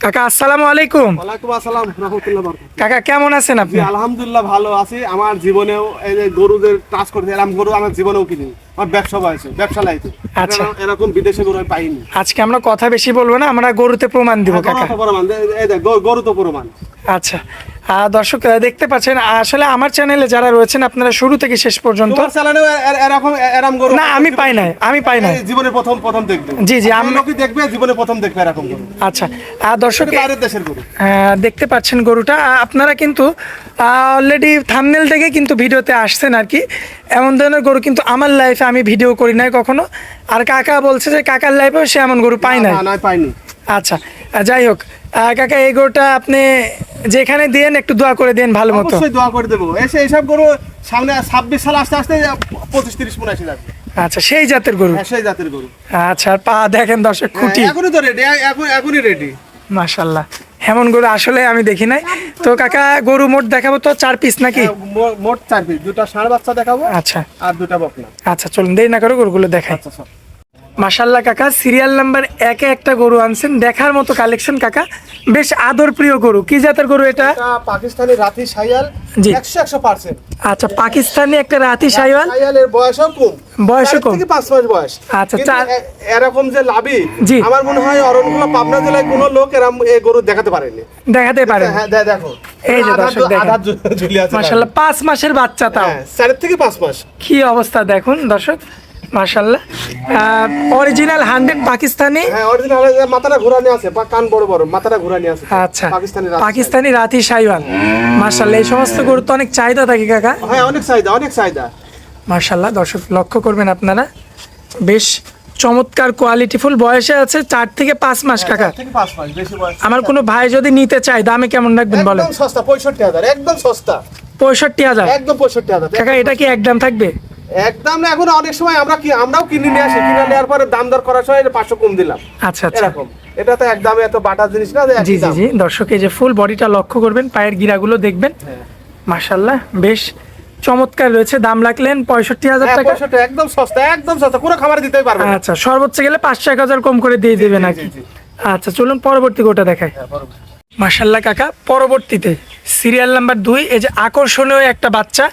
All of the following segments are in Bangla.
কাকা আসসালামু আলাইকুম। ওয়ালাইকুম আসসালাম রাহমাতুল্লাহ বরকাত কাকা কেমন আছেন আপনি? আলহামদুলিল্লাহ ভালো আছি। আমার জীবনেও এই যে গরুদের চাষ করতে এরকম গরু আমার জীবনেও কিনি আমার ব্যবসা হয়েছে ব্যবসা লাইতে আচ্ছা। এরকম বিদেশে গরু আমি পাইনি। আজকে আমরা কথা বেশি বলব না আমরা গরুতে প্রমাণ দিব কাকা গরু তো প্রমাণ। এই- দেখ, গরু- তো প্রমাণ। আচ্ছা। দর্শক দেখতে পাচ্ছেন আসলে আমার চ্যানেলে যারা রয়েছেন আপনারা শুরু থেকে শেষ পর্যন্ত এরকম এরকম গরু না আমি পাই নাই আমি পাই নাই। জীবনে প্রথম প্রথম দেখবে জি, জি, আমি লোকই দেখবে জীবনে প্রথম দেখবে এরকম আচ্ছা আর দর্শক বাইরের দেশের গরু। দেখতে পাচ্ছেন গরুটা। আপনারা কিন্তু অলরেডি থামনেল থেকে কিন্তু ভিডিওতে আসছেন আর কি। এমন ধরনের গরু কিন্তু আমার লাইফে আমি ভিডিও করি নাই কখনো। আর কাকা বলছে যে কাকার লাইফেও সে এমন গরু পাই নাই। পাইনি। আচ্ছা যাই হোক কাকা এই গরুটা আপনি যেখানে দেন একটু দোয়া করে দেন ভালো মতো। অবশ্যই দোয়া করে দেবো। এসে এইসব গরু সামনে ছাব্বিশ সাল আসতে আসতে পঁচিশ তিরিশ মনে যাবে। আচ্ছা সেই জাতের গরু? হ্যাঁ সেই জাতের গরু। আচ্ছা পা দেখেন দর্শক খুঁটি। হ্যাঁ, এখনই তো রেডি এখন এখনই রেডি মাশাল্লাহ এমন গরু আসলে আমি দেখি নাই। তো কাকা গরু মোট দেখাবো তো চার পিস নাকি? মোট চার পিস দুটা ষাঁড় বাচ্চা দেখাবো আচ্ছা। আর দুটা বকনা। আচ্ছা চলুন দেরি না করে গরুগুলো দেখাই। আচ্ছা সব মাশাল্লাহ কাকা সিরিয়াল নাম্বার একে একটা গরু আনছেন দেখার মতো কালেকশন কাকা। বেশ আদর প্রিয় গরু। কি জাতের গরু এটা? পাকিস্তানি রাতি সাইয়াল জি। একশো একশো পার্সেন্ট। আচ্ছা পাকিস্তানি একটা রাতি সাইওয়াল সাইয়ালের বয়সও কম। বয়সও কম। পাঁচ মাস বয়স। আচ্ছা, চার- এরকম যে লাভি জি। আমার মনে হয় অরণগুলো পাবনা জেলায় কোনো লোক এরকম এই গরু দেখাতে পারেনি। দেখাতে পারেন। হ্যাঁ দেখো। এই যে দর্শক দেখেন। পাঁচ মাসের বাচ্চা তাও। হ্যাঁ চারের থেকে পাঁচ মাস। কি অবস্থা দেখুন দর্শক। মাশাল্লাহ অরিজিনাল হান্ড্রেড পাকিস্তানি? হ্যাঁ অরিজিনাল মাথাটা ঘুরানি আছে কান বড় বড় মাথাটা ঘুরানি আছে। আচ্ছা পাকিস্তানি পাকিস্তানি রাতি সাইওয়াল। মাশাল্লাহ এই সমস্ত গরু তো অনেক চাহিদা থাকে কাকা। হ্যাঁ অনেক চাহিদা অনেক চাহিদা। মার্শাল্লাহ দর্শক লক্ষ্য করবেন আপনারা। বেশ চমৎকার কোয়ালিটিফুল বয়সে আছে চার থেকে পাঁচ মাস কাকা। বেশি বয়স। আমার কোনো ভাই যদি নিতে চায় দামে কেমন রাখবেন বলেন? একদম সস্তা পঁয়ষট্টি হাজার একদম সস্তা। পঁয়ষট্টি হাজার? একদম পঁয়ষট্টি হাজার। কাকা এটা কি একদম থাকবে? একদম না এখন অনেক সময় আমরা কি আমরাও কিনে নিয়ে আসি। কিনে নেওয়ার পরে দাম দর করার সময় পাঁচশো কম দিলাম। আচ্ছা আচ্ছা। এরকম। এটা তো একদমই এত বাটার জিনিস না জি জি জি। দর্শক এই যে ফুল বডিটা লক্ষ্য করবেন পায়ের গিরাগুলো দেখবেন। হ্যাঁ। মার্শাল্লাহ বেশ চমৎকার রয়েছে। দাম রাখলেন পঁয়ষট্টি হাজার হ্যাঁ, টাকা। একদম সস্তা একদম সস্তা। কোনো খাবার দিতেই পারবে না। আচ্ছা সর্বোচ্চ গেলে পাঁচশো এক হাজার কম করে দিয়ে দেবেন আর কি। আচ্ছা চলুন পরবর্তী গোটা দেখাই। হ্যাঁ, মার্শাল্লাহ কাকা পরবর্তীতে সিরিয়াল নাম্বার দুই এই যে আকর্ষণীয় একটা বাচ্চা।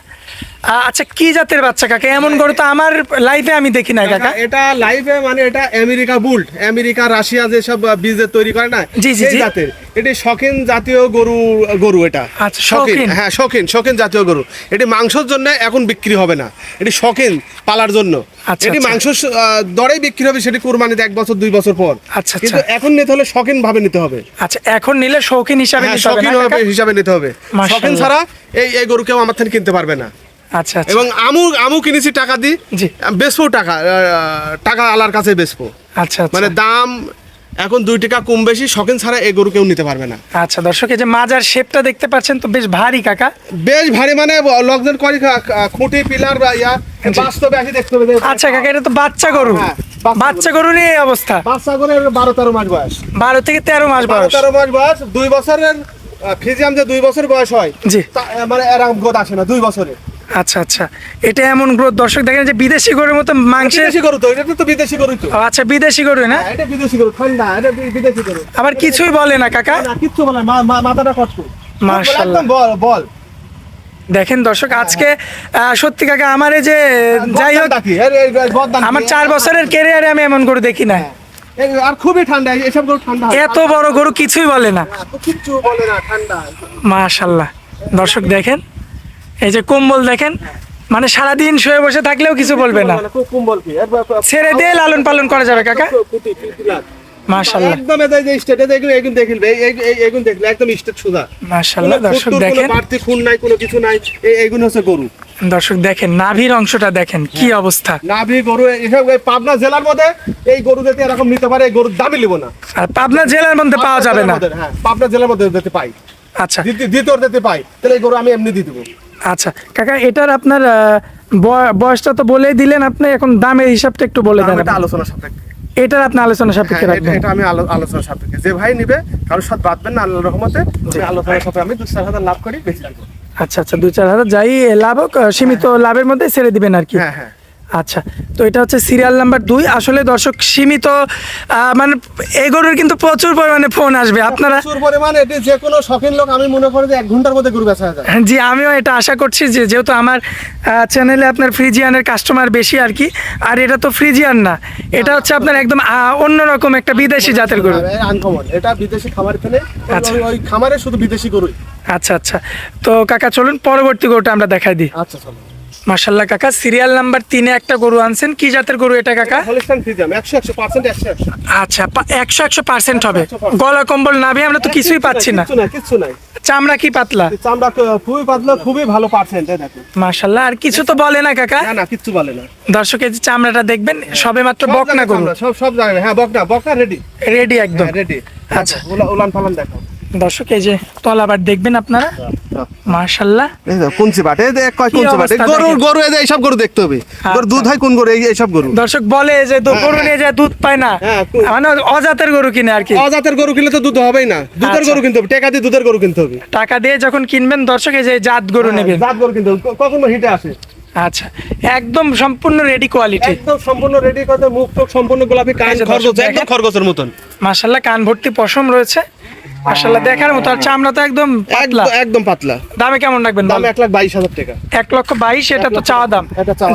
আচ্ছা কি জাতের বাচ্চা কাকা? এমন গরু তো আমার লাইফে আমি দেখি না কাকা এটা লাইফে মানে এটা আমেরিকা বুল্ট। আমেরিকা রাশিয়া যেসব বীজের তৈরি করে না জি, জি, জাতের। এটি শখিন জাতীয় গরু গরু এটা। আচ্ছা, শৌখিন। হ্যাঁ শখিন শখিন জাতীয় গরু। এটি মাংসের জন্য এখন বিক্রি হবে না। এটি শখিন পালার জন্য। আচ্ছা, এটি আচ্ছা। মাংস দরেই বিক্রি হবে সেটি কুরবানিতে এক বছর দুই বছর পর। আচ্ছা, কিন্তু আচ্ছা। এখন নিতে হলে শখিন ভাবে নিতে হবে। আচ্ছা এখন নিলে শৌখিন হিসাবে হ্যাঁ নিতে হবে শখিন হিসাবে নিতে হবে। শখিন ছাড়া এই এই গরু কেউ আমার থেকে কিনতে পারবে না। আচ্ছা আচ্ছা। এবং আমু আমু কিনেছি টাকা দি। জি। বেচবো টাকা টাকা আলার কাছে বেচবো আচ্ছা আচ্ছা। মানে দাম এখন দুই টাকা কম বেশি শখিন ছাড়া এই গরু কেউ নিতে পারবে না। আচ্ছা দর্শক এই যে মাজার শেপটা দেখতে পাচ্ছেন তো বেশ ভারী কাকা। বেশ ভারী মানে লোকজন করি খুঁটি পিলার বা ইয়া বাস্তবে আসি দেখতে হবে আচ্ছা কাকা এটা তো বাচ্চা গরু। হ্যাঁ, বাচ্চা গরুরই এই অবস্থা। বাচ্চা করে বারো তেরো মাস বয়স। বারো থেকে তেরো মাস বয়স। তেরো মাস বয়স দুই বছরের ফিজিয়াম যে দুই বছর বয়স হয় জি। মানে এরকম গোদ আসে না দুই বছরে আচ্ছা আচ্ছা। এটা এমন গ্রোথ। দর্শক দেখেন যে বিদেশি গরুর মতো মাংসের বিদেশি গরু তো এটা তো বিদেশি গরু তো। আচ্ছা বিদেশি গরু না? হ্যাঁ, এটা বিদেশি গরু ঠান্ডা এটা বিদেশি গরু। আবার কিছুই বলে না কাকা? না কিচ্ছু বলে না, মাথাটা কষ্ট। মাশাআল্লাহ। একদম বল বল। দেখেন দর্শক আজকে সত্যি কাকা আমার এই যে যাই হোক? আমার চার বছরের কেরিয়ারে আমি এমন গরু দেখি না এই- আর খুবই ঠান্ডা এসব গরু ঠান্ডা এত বড় গরু কিছুই বলে না। কিচ্ছু বলে না ঠান্ডা। মাশাল্লাহ দর্শক দেখেন এই যে কম্বল দেখেন মানে সারাদিন শুয়ে বসে থাকলেও কিছু বলবে না। ছেড়ে দিয়ে লালন পালন করা যাবে কাকা। কুটি, একদম এই যে স্টেট এগুলো এগুলো দেখলে এই এই- এগুলো দেখলে একদম স্টেট সুদা মাশাল্লাহ দর্শক দেখেন। বাড়তি খুন নাই কোনো কিছু নাই এই হচ্ছে গরু। দর্শক দেখেন নাভির অংশটা দেখেন কি অবস্থা। নাভি গরু এসব পাবনা জেলার মধ্যে এই গরু যাতে এরকম নিতে পারে এই গরুর দামই নিব না। আর পাবনা জেলার মধ্যে পাওয়া যাবে না। হ্যাঁ পাবনা জেলার মধ্যে যেতে পাই। আচ্ছা। দ্বিতীয় যেতে পাই তাহলে এই গরু আমি এমনি দিয়ে দেবো। আচ্ছা কাকা এটার আপনার বয়সটা তো বলেই দিলেন আপনি এখন দামের হিসাবটা একটু বলে দেন এটা আলোচনা সাপেক্ষে। এটার আপনি আলোচনা হ্যাঁ, সাপেক্ষে এটা- রাখবেন। এটা আমি আলো- আলোচনা সাপেক্ষে। যে ভাই নিবে কারও সাথে বাঁধবেন না আল্লাহর রহমতে। আলোচনা সাপেক্ষে আমি দু চার হাজার লাভ করি বেশি আচ্ছা আচ্ছা দুই চার হাজার যাই লাভ হোক সীমিত লাভের মধ্যে ছেড়ে দিবেন আর কি। হ্যাঁ হ্যাঁ। আচ্ছা তো এটা হচ্ছে সিরিয়াল নাম্বার দুই। আসলে দর্শক সীমিত মানে এই গরুর কিন্তু প্রচুর পরিমাণে ফোন আসবে। আপনারা প্রচুর পরিমাণে এটি যে কোনো শখিন লোক আমি মনে করি যে এক ঘণ্টার মধ্যে গরু বেচা যায়। জি আমিও এটা আশা করছি যে যেহেতু আমার চ্যানেলে আপনার ফ্রিজিয়ানের কাস্টমার বেশি আর কি আর এটা তো ফ্রিজিয়ান না এটা হচ্ছে আপনার একদম অন্যরকম একটা বিদেশি জাতের গরু। আনকমন এটা বিদেশি খামার ফেলে আচ্ছা। ওই খামারে শুধু বিদেশি গরুই। আচ্ছা আচ্ছা। তো কাকা চলুন পরবর্তী গরুটা আমরা দেখাই দিই। আচ্ছা চলো মার্শাল্লাহ কাকা সিরিয়াল নাম্বার তিনে একটা গরু আনছেন। কি জাতের গরু এটা কাকা? একশো একশো একশো আচ্ছা একশো একশো পার্সেন্ট হবে। গলা কম্বল নাভি আমরা তো কিছুই পাচ্ছি না। কিচ্ছু নাই চামড়া কি পাতলা? চামড়া খুবই পাতলা খুবই ভালো পার্সেন্ট দেখো। মার্শাল্লাহ আর কিছু তো বলে না কাকা। না না কিচ্ছু বলে না। দর্শক এই যে চামড়াটা দেখবেন সবে মাত্র বকনা গরু। সব সব জায়গায়। হ্যাঁ বকনা বকনা রেডি রেডি একদম। রেডি আচ্ছা। উলান পালান দেখো দর্শক এই যে তলাবার দেখবেন আপনারা? মার্শাল্লাহ এই দেখো, কুঞ্চি বাট এই দেখ কয় কুঞ্চি বাট গরু গরু এই এইসব গরু দেখতে হবে। গরু দুধ হয় কোন গরু এই এইসব গরু? দর্শক বলে যে তো গরু নিয়ে যায় দুধ পায় না। হ্যাঁ, মানে অজাতের গরু কিনে আর কি। অজাতের গরু কিনলে তো দুধ হবেই না। দুধের আচ্ছা। গরু কিনতে হবে টাকা দিয়ে দুধের গরু কিনতে হবে। টাকা দিয়ে যখন কিনবেন দর্শক এই যে জাত গরু নেবেন। জাত গরু কিনতে হবে। কখনো হিটে আসে। আচ্ছা। একদম সম্পূর্ণ রেডি কোয়ালিটি একদম সম্পূর্ণ রেডি করতে মুখ টুক সম্পূর্ণ গোলাপি কান খরগোশ একদম খরগোশের মতন। মার্শাল্লাহ কান ভর্তি পশম রয়েছে। মার্শাল্লাহ দেখার মতো আর চামড়া তো একদম পাতলা। একদম পাতলা। দামে কেমন রাখবেন দাম বলেন? এক লাখ বাইশ হাজার টাকা। এক লক্ষ বাইশ এটা তো চাওয়া দাম।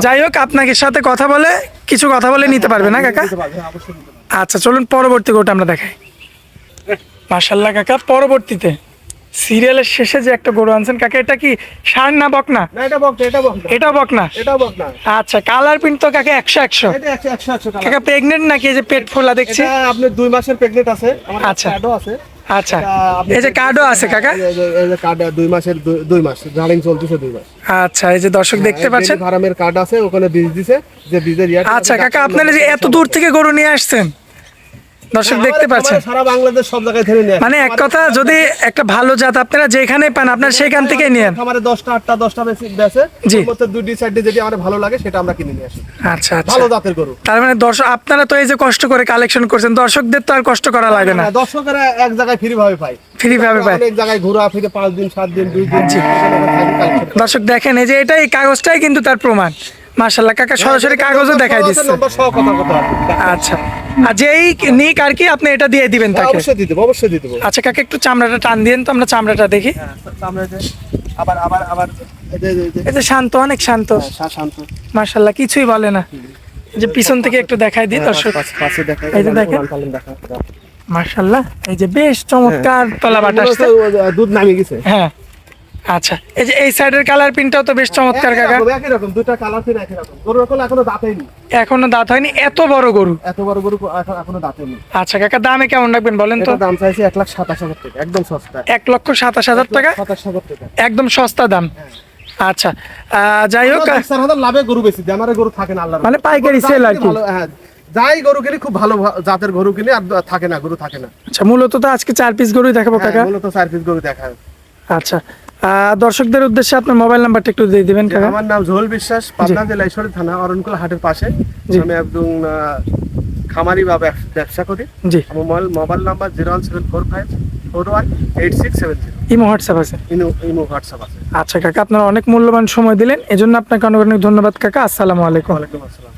যাই হোক আপনাকে সাথে কথা বলে কিছু কথা বলে নিতে পারবে না কাকা। আচ্ছা চলুন পরবর্তী গোটা আমরা দেখাই। মার্শাল্লাহ কাকা পরবর্তীতে সিরিয়ালের শেষে যে একটা গরু আনছেন কাকা এটা কি ষাঁড় না বকনা? না এটা বকনা এটা বকনা। এটাও বকনা? এটাও বকনা। আচ্ছা কালার প্রিন্ট তো কাকা একশো একশো। এটা একশো একশো একশো কালার। কাকা প্রেগনেন্ট নাকি এই যে পেট ফোলা দেখছি? এটা আপনার দুই মাসের প্রেগনেন্ট আছে আমার আচ্ছা। আছে। আচ্ছা। এই যে কার্ডও আছে কাকা? এই যে- কার্ড দুই মাসের দুই- দুই মাস রানিং চলতেছে দুই মাস। আচ্ছা এই যে দর্শক দেখতে পাচ্ছেন। ফার্মের কার্ড আছে ওখানে বীজ দিছে যে বীজের আচ্ছা কাকা আপনারা যে এত দূর থেকে গরু নিয়ে আসছেন? দর্শক দেখতে পাচ্ছেন। সারা বাংলাদেশ সব জায়গায় ধরে নিয়ে মানে এক কথা যদি একটা ভালো জাত আপনারা যেখানে পান আপনার সেখান থেকে নিয়েন। খামারে দশটা আটটা দশটা বেশি বেছে জি। মধ্যে দুটি চারটে যেটি আমার ভালো লাগে সেটা আমরা কিনে নিয়ে আসি। আচ্ছা আচ্ছা। ভালো জাতের গরু। তার মানে দর্শক আপনারা তো এই যে কষ্ট করে কালেকশন করছেন দর্শকদের তো আর কষ্ট করা লাগে না হ্যাঁ, দর্শকেরা এক জায়গায় ফ্রি ভাবে পায়। ফ্রি ভাবে পায়। অনেক জায়গায় ঘোরা ফিরে পাঁচ দিন সাত দিন দুই দিন। দর্শক দেখেন এই যে এটাই কাগজটাই কিন্তু তার প্রমাণ। মার্শাল্লাহ কাকা সরাসরি কাগজও দেখাই দিচ্ছে। আচ্ছা। আর যেই নিক আর কি আপনি এটা দিয়ে দিবেন তাকে। অবশ্যই দিয়ে দেবো অবশ্যই দিয়ে দেবো। আচ্ছা কাকা একটু চামড়াটা টান দিন তো আমরা চামড়াটা দেখি। হ্যাঁ, আবার আবার আবার এই যে- শান্ত অনেক শান্ত। হ্যাঁ, শান্ত। মার্শাল্লাহ কিছুই বলে না। এই যে পিছন থেকে একটু দেখাই দিই দর্শক। পাশে- এই যে দেখেন। মার্শাল্লাহ এই যে বেশ চমৎকার তলা বাটা দুধ নামিয়ে গেছে। হ্যাঁ। আচ্ছা এই যে এই সাইডের কালার প্রিন্টটাও তো বেশ চমৎকার কাকা। একই রকম দুটা কালার একই রকম। গরুর এখন এখনও দাঁতেনি এখনও দাঁত হয়নি এত বড় গরু। এত বড় গরু এখন এখনও দাঁতেনি আচ্ছা কাকা দামে কেমন রাখবেন বলেন তো? দাম চাইছে এক লাখ সাতাশ হাজার টাকা একদম সস্তা। এক লক্ষ সাতাশ হাজার টাকা? সাতাশ হাজার টাকা। একদম সস্তা দাম। আচ্ছা আহ, যাই হোক লাভে গরু বেশি আমার গরু থাকে না আল্লাহ মানে পাইকারি sale আর কি। হ্যাঁ যাই গরু কিনি খুব ভালো জাতের গরু কিনি আর থাকে না গরু থাকে না। আচ্ছা মূলত তো আজকে চার পিস গরুই দেখাবো কাকা। হ্যাঁ, মূলত চার পিস গরু দেখা। আচ্ছা দর্শকদের উদ্দেশ্যে আপনার মোবাইল নাম্বারটা একটু দিয়ে দিবেন কাকা। আমার নাম জহুল বিশ্বাস পাবনা জেলা ঈশ্বরী থানা অরণকুল হাটের পাশে। আমি একদম খামারি বা ব্যবসা করি। জি। আমার mobile mobile number zero one seven four five four one eight six seven zero. Imo WhatsApp আছে? ইমো হোয়াটসঅ্যাপ আছে। আচ্ছা কাকা আপনারা অনেক মূল্যবান সময় দিলেন এজন্য আপনাকে অনেক অনেক ধন্যবাদ কাকা। আসসালামু আলাইকুম। ওয়ালাইকুম আসসালাম।